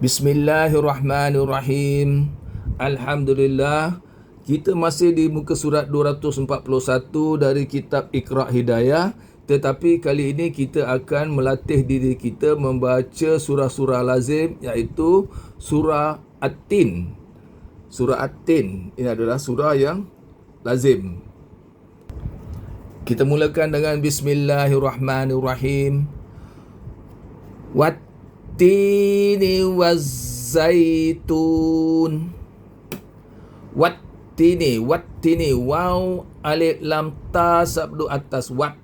Bismillahirrahmanirrahim. Alhamdulillah. Kita masih di muka surat 241 dari kitab Iqra' Hidayah. Tetapi kali ini kita akan melatih diri kita membaca surah-surah lazim iaitu surah At-Tin. Surah At-Tin ini adalah surah yang lazim. Kita mulakan dengan Bismillahirrahmanirrahim. Wat Wattini wazzaitun Wattini Wattini. Waw Alif lam ta sabdu atas. Wat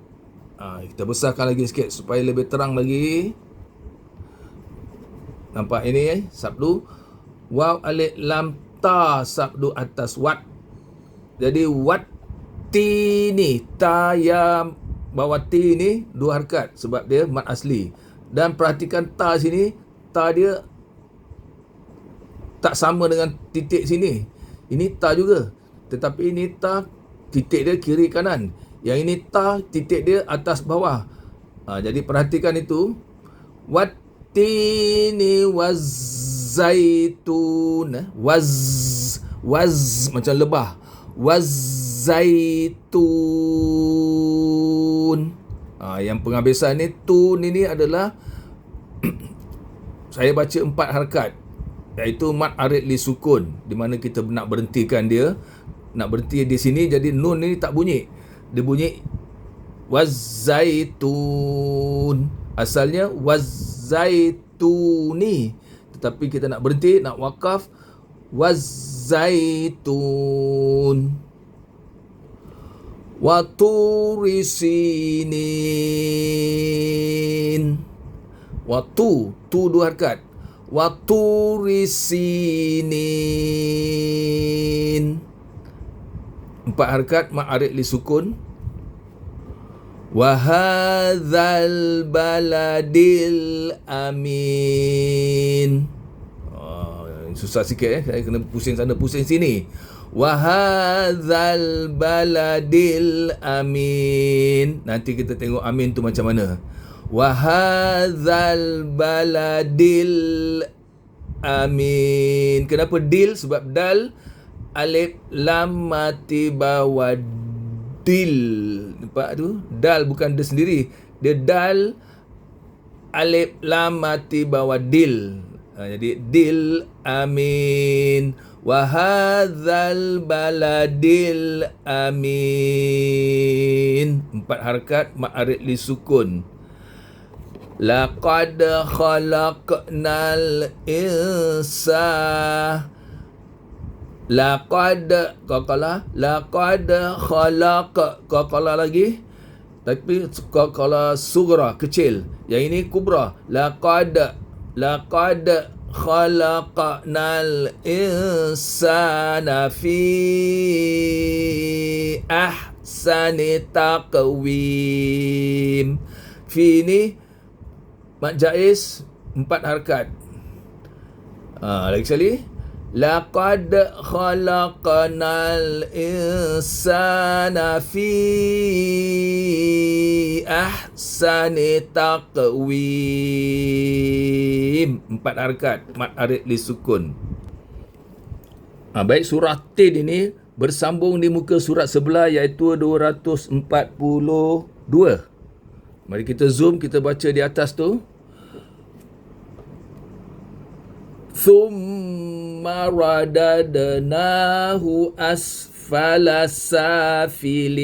ha, Kita besarkan lagi sikit Supaya lebih terang lagi. Nampak ini eh? Sabdu Waw alif lam ta sabdu atas. Wat Jadi Wattini. Ta yang Bawah T ni Dua harkat Sebab dia mat asli dan perhatikan ta sini ta dia tak sama dengan titik sini. Ini ta juga. Tetapi ini ta titik dia kiri kanan. Yang ini ta titik dia atas bawah. Ha, jadi perhatikan itu. Wat tini wazaitun. Waz waz macam lebah. Wazaitun Ha, yang penghabisan ni tu ni ni adalah saya baca empat harkat. Iaitu mat arid li sukun di mana kita nak berhentikan dia nak berhenti di sini jadi nun ni tak bunyi. Dia bunyi wazaitun. Asalnya wazaituni. Tetapi kita nak berhenti nak wakaf wazaitun wa turi sinin wa tu dua harkat. Wa turi sinin empat harkat ma'arid li sukun. Wa hadzal baladil amin. Oh, susah sikit eh. Saya kena pusing sana pusing sini Wahadzal baladil amin. Nanti kita tengok amin tu macam mana. Wahadzal baladil amin. Kenapa dil? Sebab dal alif lam mati bawah dil. Nampak tu? Dal bukan dia sendiri. Dia dal alif lam mati bawah dil. Ha, jadi dil amin wahadzal baladil amin. Empat harakat ma'arid li sukun. Laqad khalaqnal insa. Laqad qala laqad khalaq. Qala lagi. Tapi qala sugra kecil. Yang ini kubra. Laqad laqad khalaqnal insana fi ahsani taqwim fi ni mat jaiz empat harakat ah lagi sekali Laqad khalaqnal insana fi ahsani taqwim. Empat harakat. Mat arid li sukun. Ha, baik surah Tin ini bersambung di muka surat sebelah iaitu 242. Mari kita zoom, kita baca di atas tu. Thumma radadnahu asfala safilin.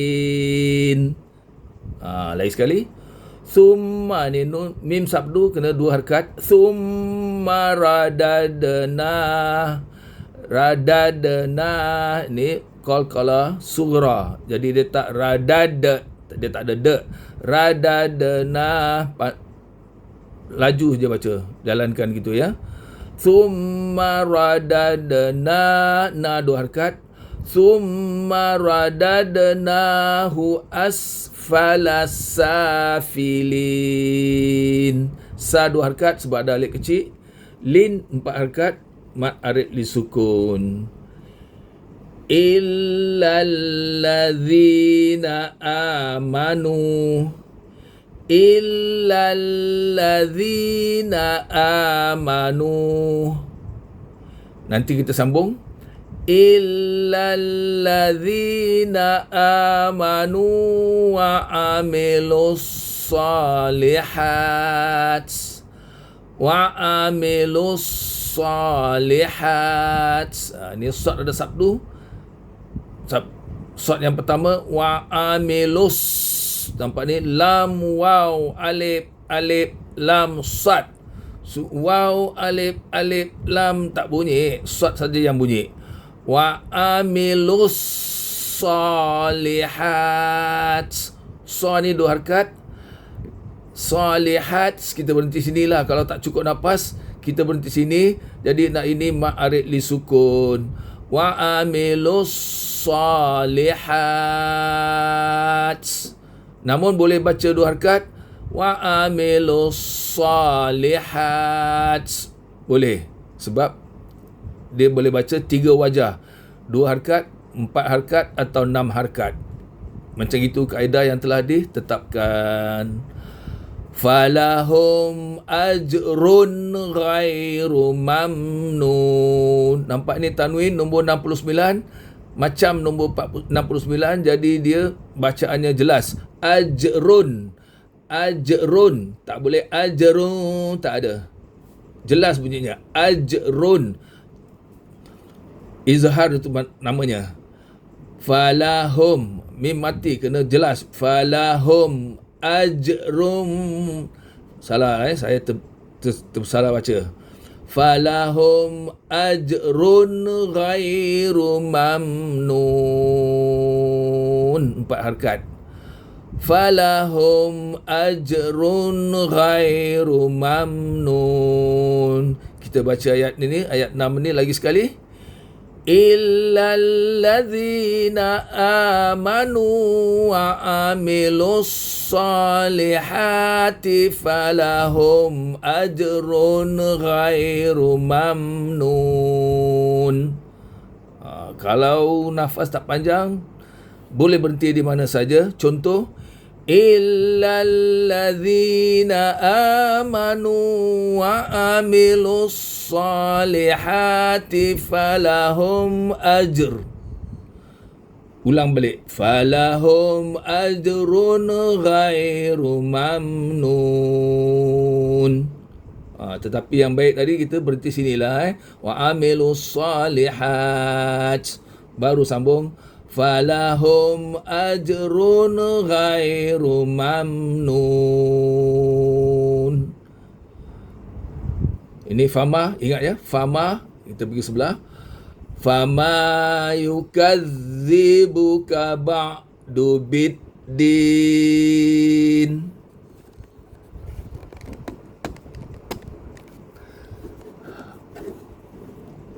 Ha, lain sekali. Thumma ni nun, mim sabdu kena dua harkat. Thumma radadna. Radadna ni call kala sugra. Jadi dia tak radad. Dia tak ada de. Radadna. Laju je baca. Jalankan gitu ya. Thumma radadna na dua harkat. Thumma radadnahu asfala safilin. Sa dua harkat sebab ada alif kecil. Lin empat harkat. Mat arid li sukun. Illa allazina amanu illalladzina amanu. Nanti kita sambung. Illalladzina amanu wa amilus salihat. Wa amilus salihat. Ha, ni sat ada sabdu sab sat yang pertama wa amilus nampak ni? Lam waw alif alif lam sad. So, waw alif alif lam tak bunyi. Sad saja yang bunyi. Wa amilus salihat. Sa ni dua harkat. Salihat kita berhenti sinilah. Kalau tak cukup nafas kita berhenti sini. Jadi nak ini ma'arid li sukun. Wa amilus salihat namun boleh baca dua harkat wa amilus salihat boleh sebab dia boleh baca tiga wajah. Dua harkat, empat harkat atau enam harkat. Macam itu kaedah yang telah ditetapkan. Falahum ajrun ghairu mamnun. Nampak ni tanwin nombor 69. Macam nombor 69 jadi dia bacaannya jelas. Ajrun. Ajrun. Tak boleh ajrun. Tak ada. Jelas bunyinya. Ajrun izhar itu namanya falahum mim mati kena jelas falahum ajrum salah eh saya ter, ter, ter, salah baca falahum ajrun ghairu mamnun. Empat harkat. Falahum ajrun ghairu mamnun. Kita baca ayat ini ayat 6 ini lagi sekali إلا الذين آمنوا وعملوا الصالحات فلهم أجر غير ممنون ha, kalau nafas tak panjang boleh berhenti di mana saja contoh إلا الذين آمنوا وعملوا الصالحات فلهم أجر Ulang balik. Falahum ajrun ghairu mamnun. Ha, tetapi yang baik tadi kita berhenti sinilah. Eh. Wa amilus salihat. Baru sambung falahum ajrun ghairu mamnun. Ini fama ingat ya? Fama kita pergi sebelah. Fama yukadzibuka ba'du biddin.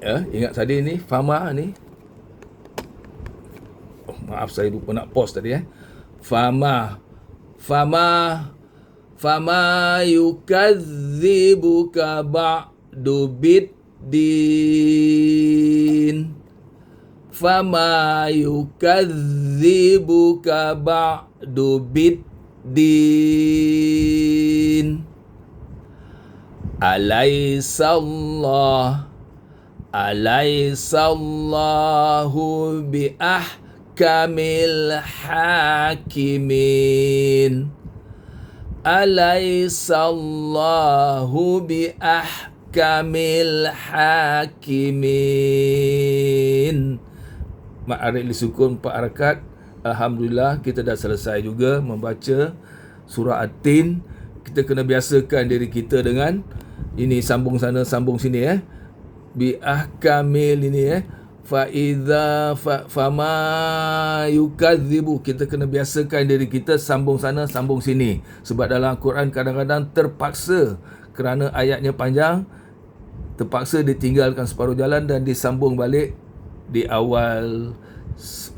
Ya ingat tadi ni fama ni maaf saya lupa nak pause tadi eh. Fama fama fama yukadzibuka ba'du biddin. Fama yukadzibuka ba'du biddin. Alaysa Allah alaysa Allahu bi ah kamil hakimin. Alaisallahu bi ahkamil hakimin Ma'arik li sukun Pak Arakat Alhamdulillah kita dah selesai juga membaca surah At-Tin. Kita kena biasakan diri kita dengan Ini sambung sana sambung sini eh. Bi ahkamil ini eh fa idza fa fama yukadzibu. Kita kena biasakan diri kita sambung sana sambung sini. Sebab dalam Quran kadang-kadang terpaksa kerana ayatnya panjang terpaksa ditinggalkan separuh jalan dan disambung balik di awal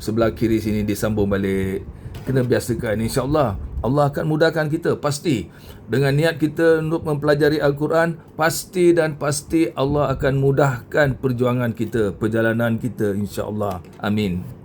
sebelah kiri sini disambung balik. Kena biasakan insyaallah Allah akan mudahkan kita. Pasti. Dengan niat kita untuk mempelajari al-Quran pasti dan pasti Allah akan mudahkan perjuangan kita perjalanan kita insya-Allah amin